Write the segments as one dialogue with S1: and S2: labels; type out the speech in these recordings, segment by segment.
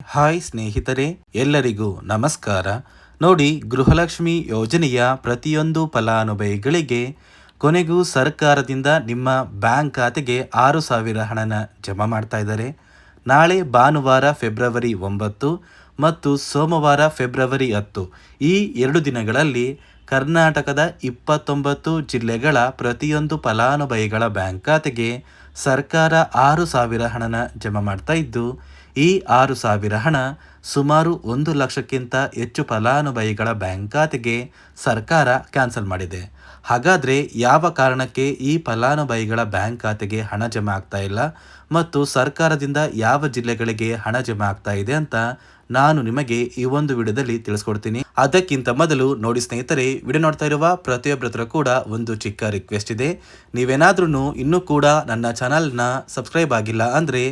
S1: Hi ಸ್ನೇಹಿತರೆ, ಎಲ್ಲರಿಗೂ ನಮಸ್ಕಾರ. ನೋಡಿ, ಗೃಹಲಕ್ಷ್ಮಿ ಯೋಜನೆಯ ಪ್ರತಿಯೊಂದು ಫಲಾನುಭವಿಗಳಿಗೆ ಕೊನೆಗೂ ಸರ್ಕಾರದಿಂದ ನಿಮ್ಮ ಬ್ಯಾಂಕ್ ಖಾತೆಗೆ ಆರು ಸಾವಿರ ಹಣನ ಜಮಾ ಮಾಡ್ತಾ ಇದ್ದಾರೆ. ನಾಳೆ ಭಾನುವಾರ ಫೆಬ್ರವರಿ ಒಂಬತ್ತು ಮತ್ತು ಸೋಮವಾರ ಫೆಬ್ರವರಿ ಹತ್ತು ಈ ಎರಡು ದಿನಗಳಲ್ಲಿ ಕರ್ನಾಟಕದ ಇಪ್ಪತ್ತೊಂಬತ್ತು ಜಿಲ್ಲೆಗಳ ಪ್ರತಿಯೊಂದು ಫಲಾನುಭವಿಗಳ ಬ್ಯಾಂಕ್ ಖಾತೆಗೆ ಸರ್ಕಾರ ಆರು ಸಾವಿರ ಹಣನ ಜಮಾ ಮಾಡ್ತಾ ಇದ್ದು ಈ ಆರು ಸಾವಿರ ಹಣ ಸುಮಾರು ಒಂದು ಲಕ್ಷಕ್ಕಿಂತ ಹೆಚ್ಚು ಫಲಾನುಭವಿಗಳ ಬ್ಯಾಂಕ್ ಖಾತೆಗೆ ಸರ್ಕಾರ ಕ್ಯಾನ್ಸಲ್ ಮಾಡಿದೆ. ಹಾಗಾದರೆ ಯಾವ ಕಾರಣಕ್ಕೆ ಈ ಫಲಾನುಭವಿಗಳ ಬ್ಯಾಂಕ್ ಖಾತೆಗೆ ಹಣ ಜಮೆ ಆಗ್ತಾ ಇಲ್ಲ ಮತ್ತು ಸರ್ಕಾರದಿಂದ ಯಾವ ಜಿಲ್ಲೆಗಳಿಗೆ ಹಣ ಜಮೆ ಆಗ್ತಾ ಇದೆ ಅಂತ ನಾನು ನಿಮಗೆ ಈ ಒಂದು ವಿಡಿಯೋದಲ್ಲಿ ತಿಳಿಸ್ಕೊಡ್ತೀನಿ. ಅದಕ್ಕಿಂತ ಮೊದಲು ನೋಡಿ ಸ್ನೇಹಿತರೆ, ವಿಡಿಯೋ ನೋಡ್ತಾ ಇರುವ ಪ್ರತಿಯೊಬ್ಬರ ಕೂಡ ಒಂದು ಚಿಕ್ಕ ರಿಕ್ವೆಸ್ಟ್ ಇದೆ. ನೀವೇನಾದ್ರೂ ಇನ್ನೂ ಕೂಡ ನನ್ನ ಚಾನಲ್ನ ಸಬ್ಸ್ಕ್ರೈಬ್ ಆಗಿಲ್ಲ ಅಂದರೆ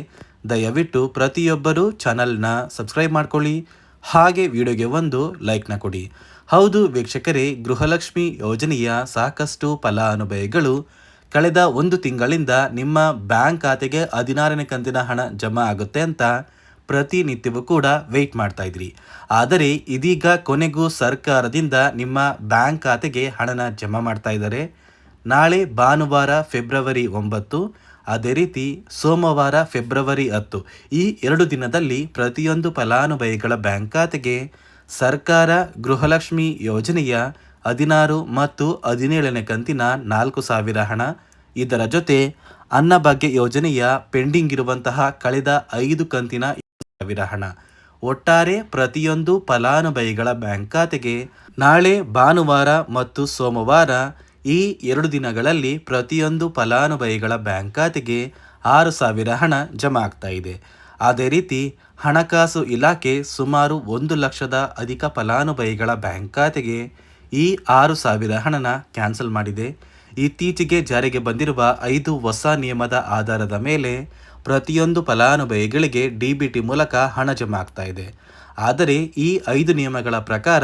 S1: ದಯವಿಟ್ಟು ಪ್ರತಿಯೊಬ್ಬರೂ ಚಾನಲ್ನ ಸಬ್ಸ್ಕ್ರೈಬ್ ಮಾಡ್ಕೊಳ್ಳಿ. ಹಾಗೆ ವಿಡಿಯೋಗೆ ಒಂದು ಲೈಕ್ನ ಕೊಡಿ. ಹೌದು ವೀಕ್ಷಕರೇ, ಗೃಹಲಕ್ಷ್ಮಿ ಯೋಜನೆಯ ಸಾಕಷ್ಟು ಫಲಾನುಭವಿಗಳು ಕಳೆದ ಒಂದು ತಿಂಗಳಿಂದ ನಿಮ್ಮ ಬ್ಯಾಂಕ್ ಖಾತೆಗೆ ಹದಿನಾರನೇ ಕಂತಿನ ಹಣ ಜಮಾ ಆಗುತ್ತೆ ಅಂತ ಪ್ರತಿನಿತ್ಯವೂ ಕೂಡ ವೆಯ್ಟ್ ಮಾಡ್ತಾ ಇದ್ರಿ. ಆದರೆ ಇದೀಗ ಕೊನೆಗೂ ಸರ್ಕಾರದಿಂದ ನಿಮ್ಮ ಬ್ಯಾಂಕ್ ಖಾತೆಗೆ ಹಣನ ಜಮಾ ಮಾಡ್ತಾ ನಾಳೆ ಭಾನುವಾರ ಫೆಬ್ರವರಿ ಒಂಬತ್ತು ಅದೇ ರೀತಿ ಸೋಮವಾರ ಫೆಬ್ರವರಿ ಹತ್ತು ಈ ಎರಡು ದಿನದಲ್ಲಿ ಪ್ರತಿಯೊಂದು ಫಲಾನುಭವಿಗಳ ಬ್ಯಾಂಕ್ ಖಾತೆಗೆ ಸರ್ಕಾರ ಗೃಹಲಕ್ಷ್ಮಿ ಯೋಜನೆಯ ಹದಿನಾರು ಮತ್ತು ಹದಿನೇಳನೇ ಕಂತಿನ ನಾಲ್ಕು ಸಾವಿರ ಹಣ. ಇದರ ಜೊತೆ ಅನ್ನಭಾಗ್ಯ ಯೋಜನೆಯ ಪೆಂಡಿಂಗ್ ಇರುವಂತಹ ಕಳೆದ ಐದು ಕಂತಿನ ಸಾವಿರ ಹಣ. ಒಟ್ಟಾರೆ ಪ್ರತಿಯೊಂದು ಫಲಾನುಭವಿಗಳ ಬ್ಯಾಂಕ್ ಖಾತೆಗೆ ನಾಳೆ ಭಾನುವಾರ ಮತ್ತು ಸೋಮವಾರ ಈ ಎರಡು ದಿನಗಳಲ್ಲಿ ಪ್ರತಿಯೊಂದು ಫಲಾನುಭವಿಗಳ ಬ್ಯಾಂಕ್ ಖಾತೆಗೆ ಆರು ಸಾವಿರ ಹಣ ಜಮಾ ಆಗ್ತಾ ಇದೆ. ಅದೇ ರೀತಿ, ಹಣಕಾಸು ಇಲಾಖೆ ಸುಮಾರು ಒಂದು ಲಕ್ಷದ ಅಧಿಕ ಫಲಾನುಭವಿಗಳ ಬ್ಯಾಂಕ್ ಖಾತೆಗೆ ಈ ಆರು ಸಾವಿರ ಹಣನ ಕ್ಯಾನ್ಸಲ್ ಮಾಡಿದೆ. ಇತ್ತೀಚೆಗೆ ಜಾರಿಗೆ ಬಂದಿರುವ ಐದು ಹೊಸ ನಿಯಮದ ಆಧಾರದ ಮೇಲೆ ಪ್ರತಿಯೊಂದು ಫಲಾನುಭವಿಗಳಿಗೆ ಡಿ ಬಿ ಟಿ ಮೂಲಕ ಹಣ ಜಮಾ ಆಗ್ತಾ ಇದೆ. ಆದರೆ ಈ ಐದು ನಿಯಮಗಳ ಪ್ರಕಾರ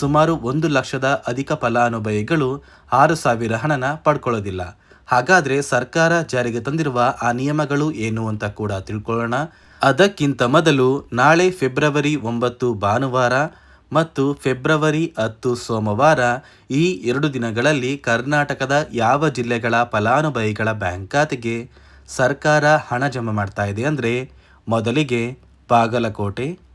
S1: ಸುಮಾರು ಒಂದು ಲಕ್ಷದ ಅಧಿಕ ಫಲಾನುಭವಿಗಳು ಆರು ಸಾವಿರ ಹಣನ ಪಡ್ಕೊಳ್ಳೋದಿಲ್ಲ. ಹಾಗಾದರೆ ಸರ್ಕಾರ ಜಾರಿಗೆ ತಂದಿರುವ ಆ ನಿಯಮಗಳು ಏನು ಅಂತ ಕೂಡ ತಿಳ್ಕೊಳ್ಳೋಣ. ಅದಕ್ಕಿಂತ ಮೊದಲು ನಾಳೆ ಫೆಬ್ರವರಿ ಒಂಬತ್ತು ಭಾನುವಾರ ಮತ್ತು ಫೆಬ್ರವರಿ ಹತ್ತು ಸೋಮವಾರ ಈ ಎರಡು ದಿನಗಳಲ್ಲಿ ಕರ್ನಾಟಕದ ಯಾವ ಜಿಲ್ಲೆಗಳ ಫಲಾನುಭವಿಗಳ ಬ್ಯಾಂಕ್ ಖಾತೆಗೆ ಸರ್ಕಾರ ಹಣ ಜಮಾ ಮಾಡ್ತಾ ಇದೆ ಅಂದರೆ ಮೊದಲಿಗೆ ಬಾಗಲಕೋಟೆ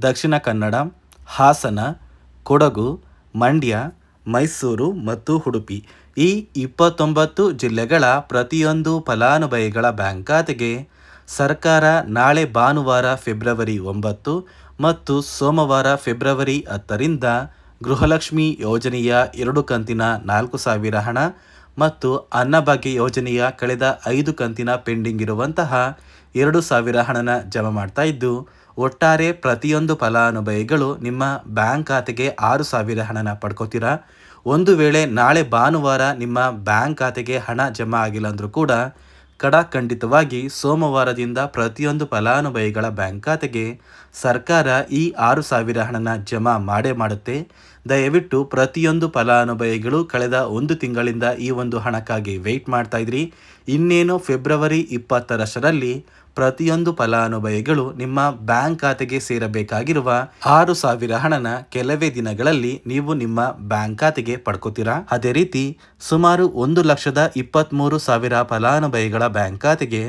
S1: ದಕ್ಷಿಣ ಕನ್ನಡ, ಹಾಸನ, ಕೊಡಗು, ಮಂಡ್ಯ, ಮೈಸೂರು ಮತ್ತು ಉಡುಪಿ. ಈ ಇಪ್ಪತ್ತೊಂಬತ್ತು ಜಿಲ್ಲೆಗಳ ಪ್ರತಿಯೊಂದು ಫಲಾನುಭವಿಗಳ ಬ್ಯಾಂಕ್ ಖಾತೆಗೆ ಸರ್ಕಾರ ನಾಳೆ ಭಾನುವಾರ ಫೆಬ್ರವರಿ ಒಂಬತ್ತು ಮತ್ತು ಸೋಮವಾರ ಫೆಬ್ರವರಿ ಹತ್ತರಿಂದ ಗೃಹಲಕ್ಷ್ಮಿ ಯೋಜನೆಯ ಎರಡು ಕಂತಿನ ನಾಲ್ಕು ಸಾವಿರ ಹಣ ಮತ್ತು ಅನ್ನಭಾಗ್ಯ ಯೋಜನೆಯ ಕಳೆದ ಐದು ಕಂತಿನ ಪೆಂಡಿಂಗ್ ಇರುವಂತಹ ಎರಡು ಸಾವಿರ ಹಣನ ಜಮಾ ಮಾಡ್ತಾ ಇದ್ದು ಒಟ್ಟಾರೆ ಪ್ರತಿಯೊಂದು ಫಲಾನುಭವಿಗಳು ನಿಮ್ಮ ಬ್ಯಾಂಕ್ ಖಾತೆಗೆ ಆರು ಸಾವಿರ ಹಣನ ಪಡ್ಕೋತೀರಾ? ಒಂದು ವೇಳೆ ನಾಳೆ ಭಾನುವಾರ ನಿಮ್ಮ ಬ್ಯಾಂಕ್ ಖಾತೆಗೆ ಹಣ ಜಮಾ ಆಗಿಲ್ಲ ಅಂದರೂ ಕೂಡ ಖಂಡಿತವಾಗಿ ಸೋಮವಾರದಿಂದ ಪ್ರತಿಯೊಂದು ಫಲಾನುಭವಿಗಳ ಬ್ಯಾಂಕ್ ಖಾತೆಗೆ ಸರ್ಕಾರ ಈ ಆರು ಸಾವಿರ ಹಣನ ಜಮಾ ಮಾಡೇ ಮಾಡುತ್ತೆ. ದಯವಿಟ್ಟು ಪ್ರತಿಯೊಂದು ಫಲಾನುಭವಿಗಳು ಕಳೆದ ಒಂದು ತಿಂಗಳಿಂದ ಈ ಒಂದು ಹಣಕ್ಕಾಗಿ ವೆಯ್ಟ್ ಮಾಡ್ತಾ ಇದ್ರಿ. ಇನ್ನೇನು ಫೆಬ್ರವರಿ ಇಪ್ಪತ್ತರಷ್ಟರಲ್ಲಿ ಪ್ರತಿಯೊಂದು ಫಲಾನುಭವಿಗಳು ನಿಮ್ಮ ಬ್ಯಾಂಕ್ ಖಾತೆಗೆ ಸೇರಬೇಕಾಗಿರುವ ಆರು ಸಾವಿರ ಹಣನ ಕೆಲವೇ ದಿನಗಳಲ್ಲಿ ನೀವು ನಿಮ್ಮ ಬ್ಯಾಂಕ್ ಖಾತೆಗೆ ಪಡ್ಕೋತೀರಾ? ಅದೇ ರೀತಿ ಸುಮಾರು ಒಂದು ಲಕ್ಷದ ಇಪ್ಪತ್ತ್ಮೂರು ಸಾವಿರ ಫಲಾನುಭವಿಗಳ ಬ್ಯಾಂಕ್ ಖಾತೆಗೆ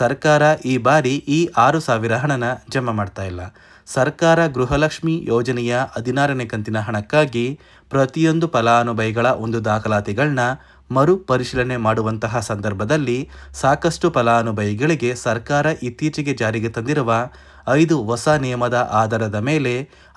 S1: ಸರ್ಕಾರ ಈ ಬಾರಿ ಈ ಆರು ಸಾವಿರ ಹಣನ ಜಮಾ ಮಾಡ್ತಾ ಇಲ್ಲ. ಸರ್ಕಾರ ಗೃಹಲಕ್ಷ್ಮಿ ಯೋಜನೆಯ ಹದಿನಾರನೇ ಕಂತಿನ ಹಣಕ್ಕಾಗಿ ಪ್ರತಿಯೊಂದು ಫಲಾನುಭವಿಗಳ ಒಂದು ದಾಖಲಾತಿಗಳನ್ನ ಮರು ಪರಿಶೀಲನೆ ಮಾಡುವಂತಹ ಸಂದರ್ಭದಲ್ಲಿ ಸಾಕಷ್ಟು ಫಲಾನುಭವಿಗಳಿಗೆ ಸರ್ಕಾರ ಇತ್ತೀಚೆಗೆ ಜಾರಿಗೆ ತಂದಿರುವ ಐದು ಹೊಸ ನಿಯಮದ ಆಧಾರದ ಮೇಲೆ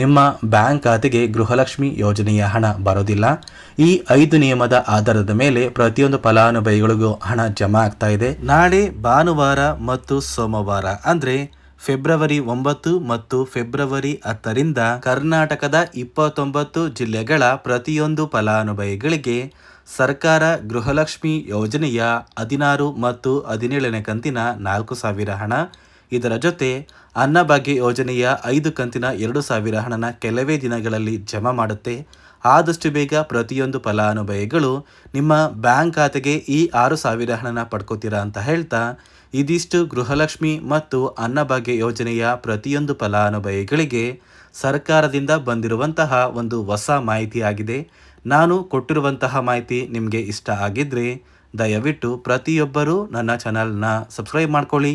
S1: ನಿಮ್ಮ ಬ್ಯಾಂಕ್ ಖಾತೆಗೆ ಗೃಹಲಕ್ಷ್ಮಿ ಯೋಜನೆಯ ಹಣ ಬರೋದಿಲ್ಲ. ಈ ಐದು ನಿಯಮದ ಆಧಾರದ ಮೇಲೆ ಪ್ರತಿಯೊಂದು ಫಲಾನುಭವಿಗಳಿಗೂ ಹಣ ಜಮಾ ಆಗ್ತಾ ಇದೆ. ನಾಳೆ ಭಾನುವಾರ ಮತ್ತು ಸೋಮವಾರ, ಅಂದರೆ ಫೆಬ್ರವರಿ ಒಂಬತ್ತು ಮತ್ತು ಫೆಬ್ರವರಿ ಹತ್ತರಿಂದ ಕರ್ನಾಟಕದ ಇಪ್ಪತ್ತೊಂಬತ್ತು ಜಿಲ್ಲೆಗಳ ಪ್ರತಿಯೊಂದು ಫಲಾನುಭವಿಗಳಿಗೆ ಸರ್ಕಾರ ಗೃಹಲಕ್ಷ್ಮಿ ಯೋಜನೆಯ ಹದಿನಾರು ಮತ್ತು ಹದಿನೇಳನೇ ಕಂತಿನ ನಾಲ್ಕು ಸಾವಿರ ಹಣ ಇದರ ಜೊತೆ ಅನ್ನಭಾಗ್ಯ ಯೋಜನೆಯ ಐದು ಕಂತಿನ ಎರಡು ಸಾವಿರ ಹಣನ ಕೆಲವೇ ದಿನಗಳಲ್ಲಿ ಜಮಾ ಮಾಡುತ್ತೆ. ಆದಷ್ಟು ಬೇಗ ಪ್ರತಿಯೊಂದು ಫಲಾನುಭವಿಗಳು ನಿಮ್ಮ ಬ್ಯಾಂಕ್ ಖಾತೆಗೆ ಈ ಆರು ಸಾವಿರ ಹಣನ ಪಡ್ಕೋತೀರಾ ಅಂತ ಹೇಳ್ತಾ, ಇದಿಷ್ಟು ಗೃಹಲಕ್ಷ್ಮಿ ಮತ್ತು ಅನ್ನಭಾಗ್ಯ ಯೋಜನೆಯ ಪ್ರತಿಯೊಂದು ಫಲಾನುಭವಿಗಳಿಗೆ ಸರ್ಕಾರದಿಂದ ಬಂದಿರುವಂತಹ ಒಂದು ಹೊಸ ಮಾಹಿತಿಯಾಗಿದೆ. ನಾನು ಕೊಟ್ಟಿರುವಂತಹ ಮಾಹಿತಿ ನಿಮಗೆ ಇಷ್ಟ ಆಗಿದ್ದರೆ ದಯವಿಟ್ಟು ಪ್ರತಿಯೊಬ್ಬರೂ ನನ್ನ ಚಾನಲ್ನ ಸಬ್ಸ್ಕ್ರೈಬ್ ಮಾಡ್ಕೊಳ್ಳಿ.